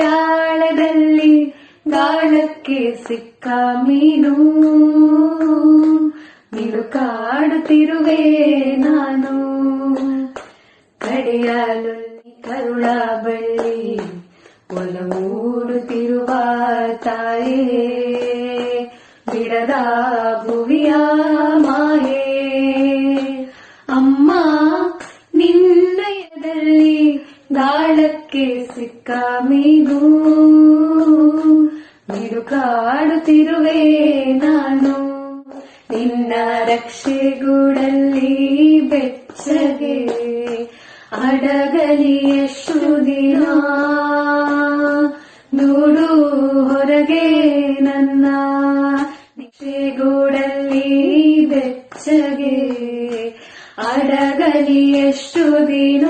ಆಳದಲ್ಲಿ ಗಾಳಕ್ಕೆ ಸಿಕ್ಕ ಮೀನು. ಕಾಡುತ್ತಿರುವೆ ನಾನು. ಕಡೆಯಾಲು ಕರುಳ ಬಳ್ಳಿ, ಒಲವೂಡುತ್ತಿರುವ ತಾಯೇ, ಬಿಡದ ಭುವಿಯ ಮಾಯೆ. ಅಮ್ಮ ಗಾಳಕ್ಕೆ ಸಿಕ್ಕ ಮೀನು. ಮಿಡುಕಾಡುತ್ತಿರುವೆ ನಾನು. ನಿನ್ನ ರಕ್ಷೆಗೂಡಲ್ಲಿ ಬೆಚ್ಚಗೆ ಅಡಗಲಿ ಎಷ್ಟು ದಿನ ನೋಡು ಹೊರಗೆ ನನ್ನ ನಿಕ್ಷೆಗೂಡಲ್ಲಿ ಬೆಚ್ಚಗೆ ಅಡಗಲಿ ಎಷ್ಟು ದಿನ